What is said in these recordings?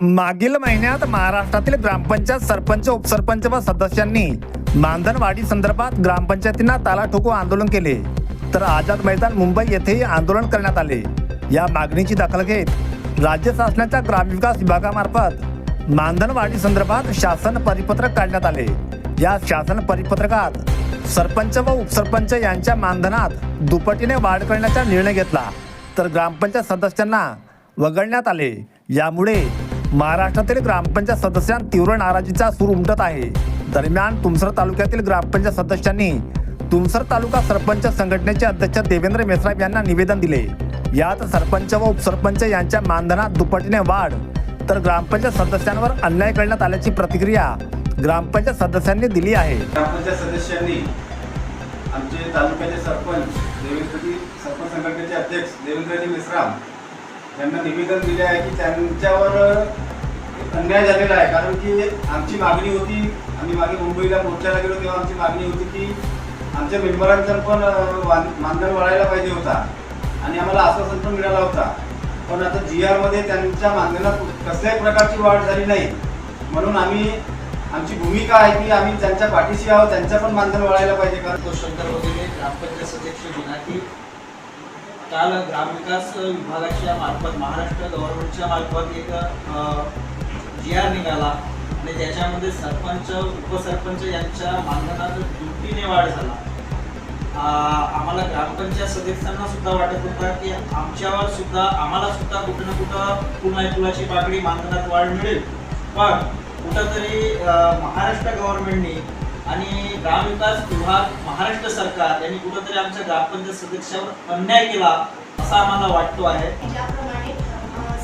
मागील महिन्यात महाराष्ट्रातील ग्रामपंचायत सरपंच उपसरपंच व सदस्यांनी मानधनवाढी संदर्भात ग्रामपंचायतींना ताला ठोको आंदोलन केले. तर आझाद मैदान मुंबई येथेही आंदोलन करण्यात आले. या मागणीची दखल घेत राज्य शासनाच्या ग्रामविकास विभागामार्फत मानधनवाढी संदर्भात शासन परिपत्रक काढण्यात आले. या शासन परिपत्रकात सरपंच व उपसरपंच यांच्या मानधनात दुपटीने वाढ करण्याचा निर्णय घेतला. तर ग्रामपंचायत सदस्यांना वगळण्यात आले. यामुळे महाराष्ट्रातील ग्रामपंचायत सदस्यांत तीव्र नाराजीचा सूर उमटत आहे. दरम्यान तुमसर तालुक्यातील ग्रामपंचायत सदस्यांनी तुमसर तालुका सरपंच संघटनेचे अध्यक्ष देवेंद्र मेश्राम यांना निवेदन दिले. यात सरपंच व उपसरपंच यांच्या मानधनात दुपटीने वाढ तर ग्रामपंचायत सदस्यांवर अन्याय करण्यात आल्याची प्रतिक्रिया ग्रामपंचायत सदस्यांनी दिली आहे. ग्रामपंचायत सदस्यांनी आमचे तालुक्याचे सरपंच देवेंद्रजी सरपंच संघटनेचे अध्यक्ष देवेंद्रजी मिश्राम त्यांना निवेदन दिले आहे की त्यांच्यावर अन्याय झालेला आहे. कारण की आमची मागणी होती आम्ही मागे मुंबईला मोर्चाला गेलो तेव्हा आमची मागणी होती की आमच्या मेंबरांचा पण मानधन वाढायला पाहिजे होता. आणि आम्हाला आश्वासन पण मिळाला होता. पण आता जी आरमध्ये त्यांच्या मानधनात कसल्याही प्रकारची वाढ झाली नाही. म्हणून आम्ही आमची भूमिका आहे की आम्ही त्यांच्या पाठीशी आहोत त्यांचं पण मानधन वाढायला पाहिजे. कारण तो शंकर वगैरे ग्रामपंचायत सदस्य दिनांकी काल ग्रामविकास विभागाच्या मार्फत महाराष्ट्र गव्हर्नमेंटच्या मार्फत एक जी आर निघाला. आणि त्याच्यामध्ये सरपंच उपसरपंच यांच्या मानधनात दुपटीने वाढ झाला. आम्हाला ग्रामपंचायत सदस्यांना सुद्धा वाटत होता की आमच्यावर सुद्धा आम्हाला सुद्धा कुठं ना कुठं पुन्हा पुलाची पाकडी मानधनात वाढ मिळेल. पण कुठंतरी महाराष्ट्र गव्हर्नमेंटने आणि ग्रामविकास विभाग महाराष्ट्र सरकार यांनी कुठंतरी आमच्या ग्रामपंचायत सदस्यावर अन्याय केला असा आम्हाला वाटतो आहे. ज्याप्रमाणे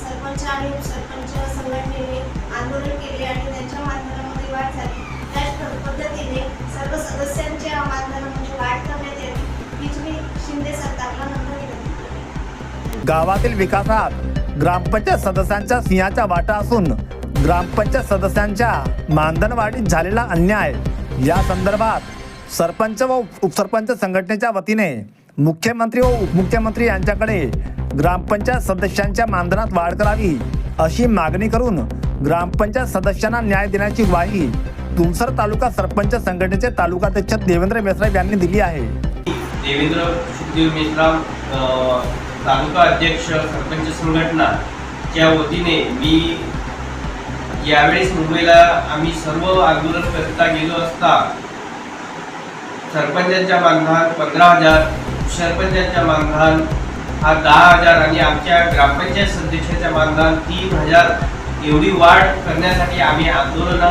सरपंच आणि उपसरपंच संघटनेने आंदोलन केले आणि त्यांच्या मानधनामध्ये वाढ झाली. त्याच पद्धतीने सर्व सदस्यांच्या मानधनामध्ये वाढ करण्यात यावी हीच मी शिंदे सरकारला विनंती करते. गावातील विकासात ग्रामपंचायत सदस्यांच्या सिंहाचा वाटा असून ग्रामपंचायत सदस्यांच्या मानधनवाढीत झालेला अन्याय या संदर्भात सरपंच व उपसरपंच संघटनेच्या वतीने मुख्यमंत्री व उपमुख्यमंत्री यांच्याकडे ग्रामपंचायत सदस्यांच्या मानधनात वाढ करावी अशी मागणी करून ग्रामपंचायत सदस्यांना न्याय देण्याची ग्वाही तुमसर तालुका सरपंच संघटनेचे तालुकाध्यक्ष देवेंद्र मेश्राम यांनी दिली आहे. देवेंद्र सुखदेव मेश्राम तालुका अध्यक्ष सरपंच संघटना वतीने मी यावेळेस मुंबईला आम्ही सर्व आंदोलन करता गेलो असता सरपंचांच्या मानधन पंधरा हजार सरपंचांच्या मानधन हा दहा हजार आणि आमच्या ग्रामपंचायत सदस्याच्या मानधन तीन हजार एवढी वाढ करण्यासाठी आम्ही आंदोलन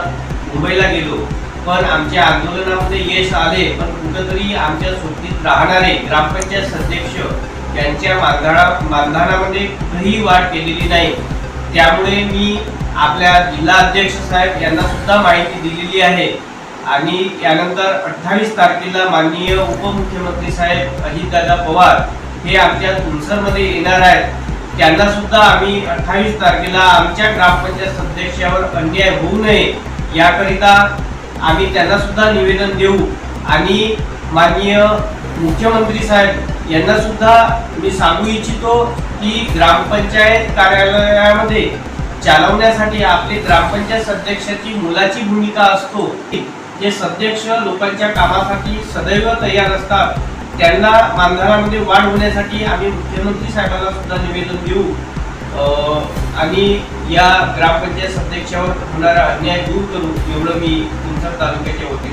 मुंबईला गेलो. पण आमच्या आंदोलनामध्ये यश आले पण कुठंतरी आमच्या सोबतीत राहणारे ग्रामपंचायत सदस्य यांच्या मानधना मानधनामध्ये काही वाढ केलेली नाही. त्यामुळे मी आपल्या जिल्हा अध्यक्ष साहेब यांना सुद्धा माहिती दिलेली आहे. आणि त्यानंतर अठ्ठावीस तारखेला माननीय उपमुख्यमंत्री साहेब अजितदादा पवार हे आमच्या तुमसरमध्ये येणार आहेत. त्यांना सुद्धा आम्ही अठ्ठावीस तारखेला आमच्या ग्रामपंचायत सदस्यावर अन्याय होऊ नये याकरिता आम्ही त्यांना सुद्धा निवेदन देऊ. आणि माननीय मुख्यमंत्री साहेब यांना सुद्धा मी सांगू इच्छितो की ग्रामपंचायत कार्यालयामध्ये चालवण्यासाठी आपले ग्रामपंचायत सदस्याची मुलाची भूमिका असतो. जे सदस्य लोकांच्या कामासाठी सदैव तयार असतात त्यांना मानधनामध्ये वाढ होण्यासाठी आम्ही मुख्यमंत्री साहेबांना सुद्धा निवेदन देऊ. अं, आणि या ग्रामपंचायत सदस्यावर होणारा अन्याय दूर करू एवढं मी तुमच्या तालुक्याच्या वतीने